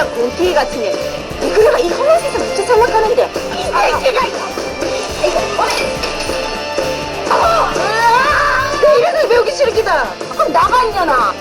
찌질한 곰탱이 같은 애. 이 그래가 이 험한 세상 어째 살락하는데. 이 새끼가 이거. 이거 어메. 어! 내 이래서 배우기 싫기다. 그럼 나가 있잖아.